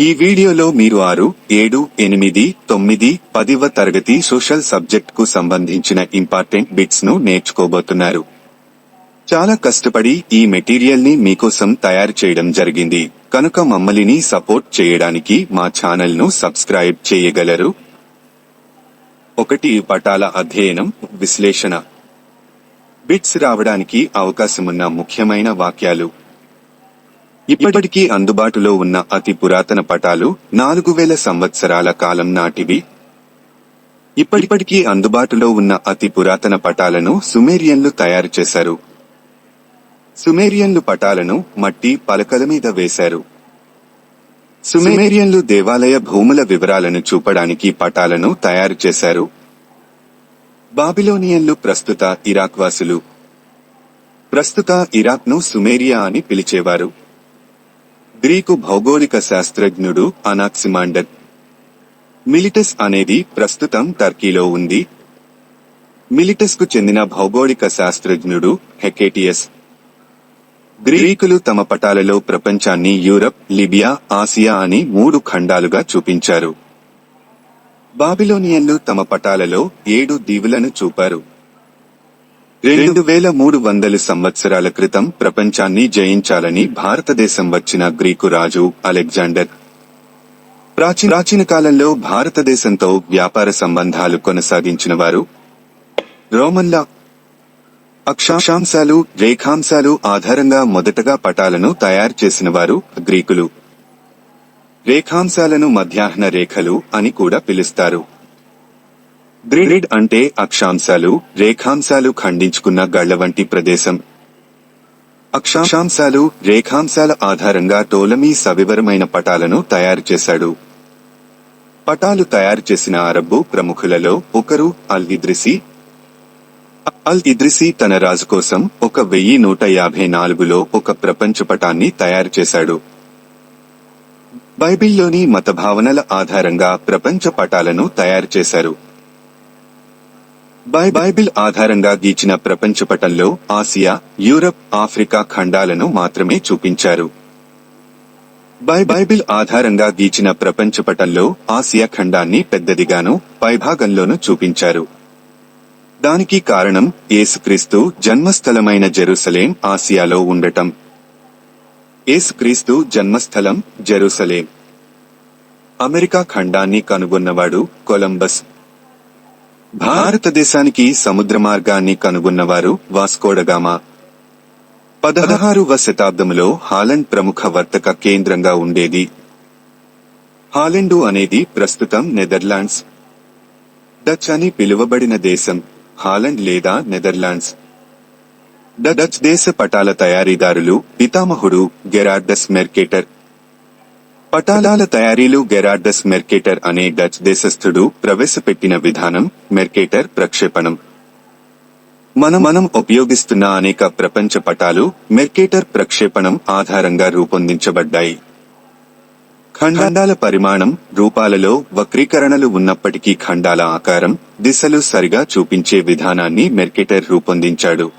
ఈ వీడియోలో మీరు ఆరు ఏడు ఎనిమిది తొమ్మిది పదివ తరగతి సోషల్ సబ్జెక్ట్కు సంబంధించిన ఇంపార్టెంట్ బిట్స్ను నేర్చుకోబోతున్నారు. చాలా కష్టపడి ఈ మెటీరియల్ని మీకోసం తయారు చేయడం జరిగింది. కనుక మమ్మల్ని సపోర్ట్ చేయడానికి మా ఛానల్ను సబ్స్క్రైబ్ చేయగలరు? ఒకటి పటాల అధ్యయనం విశ్లేషణ. బిట్స్ రావడానికి అవకాశమున్న ముఖ్యమైన వాక్యాలు. ఇప్పటికీ అందుబాటులో ఉన్న అతి పురాతన పటాలు నాలుగు వేల సంవత్సరాల కాలం నాటివి. ఇప్పటికీ అందుబాటులో ఉన్న అతి పురాతన పటాలను సుమేరియన్లు తయారు చేశారు. సుమేరియన్లు పటాలను మట్టి పలకల మీద వేశారు. సుమేరియన్లు దేవాలయ భూముల వివరాలను చూపడానికి పటాలను తయారు చేశారు. బాబిలోనియన్లు ప్రస్తుత ఇరాక్ వాసులు. ప్రస్తుత ఇరాక్ను సుమేరియా అని పిలిచేవారు. గ్రీకు భౌగోళిక శాస్త్రజ్ఞుడు అనాక్సిమాండర్ మిలిటస్ అనేది ప్రస్తుతం టర్కీలో ఉంది. మిలిటస్కు చెందిన భౌగోళిక శాస్త్రజ్ఞుడు హెకేటియస్. గ్రీకులు తమ పటాలలో ప్రపంచాన్ని యూరప్ లిబియా ఆసియా అని మూడు ఖండాలుగా చూపించారు. బాబిలోనియన్లు తమ పటాలలో ఏడు దీవులను చూపారు. రెండు వేల మూడు వందల సంవత్సరాల క్రితం ప్రపంచాన్ని జయించాలని భారతదేశం వచ్చిన గ్రీకు రాజు అలెగ్జాండర్. ప్రాచీన ప్రాచీన కాలంలో భారతదేశంతో వ్యాపార సంబంధాలు కొనసాగించిన వారు రోమన్ల అక్షాంశాలు రేఖాంశాలు ఆధారంగా మొదటగా పటాలను తయారు చేసిన వారు గ్రీకులు. రేఖాంశాలను మధ్యాహ్న రేఖలు అని కూడా పిలుస్తారు. గ్రిడ్ అంటే అక్షాంశాలు రేఖాంశాలు ఖండించుకున్న గళ్ళ వంటి ప్రదేశం. అక్షాంశాలు రేఖాంశాల ఆధారంగా టోలమీ సవివరమైన పటాలను తయారు చేశాడు. పటాలు తయారు చేసిన అరబ్బు ప్రముఖులలో ఒకరు అల్ ఇద్రిసి. అల్ ఇద్రిసి తన రాజు కోసం ఒక వెయ్యి నూట యాభై నాలుగులో ఒక ప్రపంచ పటాన్ని తయారు చేశాడు. బైబిల్లోని మత భావనల ఆధారంగా ప్రపంచ పటాలను తయారు చేశారు. బైబిల్ ఆధారంగా గీచిన ప్రపంచ పటంలో ఆసియా యూరప్ ఆఫ్రికా ఖండాలను మాత్రమే చూపించారు. బై బైబిల్ ఆధారంగా గీచిన ప్రపంచ పటంలో ఆసియా ఖండాన్ని పెద్దదిగాను పైభాగంలోనూ చూపించారు. దానికి కారణం యేసుక్రీస్తు జన్మస్థలమైన జెరూసలేం ఆసియాలో ఉండటం. యేసుక్రీస్తు జన్మస్థలం జెరూసలేం. అమెరికా ఖండాన్ని కనుగొన్నవాడు కొలంబస్. భారతదేశానికి సముద్ర మార్గాన్ని కనుగొన్నవారు వాస్కోడగామా. పదహారువ శతాబ్దంలో హాలండ్ ప్రముఖ వర్తక కేంద్రంగా ఉండేది. హాలెండు అనేది ప్రస్తుతం నెదర్లాండ్స్. డచ్ అని పిలువబడిన దేశం హాలండ్ లేదా నెదర్లాండ్స్. డచ్ దేశ పటాల తయారీదారులు పితామహుడు గెరార్డస్ మెర్కేటర్ పటాలాల తయారీలు గెరార్డస్ మెర్కేటర్ అనే డచ్ దేశస్థుడు ప్రవేశపెట్టిన విధానం మెర్కేటర్ ప్రక్షేపణం. మనం మనం ఉపయోగిస్తున్న అనేక ప్రపంచ పటాలు మెర్కేటర్ ప్రక్షేపణం ఆధారంగా రూపొందించబడ్డాయి. ఖండాల పరిమాణం రూపాలలో వక్రీకరణలు ఉన్నప్పటికీ ఖండాల ఆకారం దిశలు సరిగా చూపించే విధానాన్ని మెర్కేటర్ రూపొందించాడు.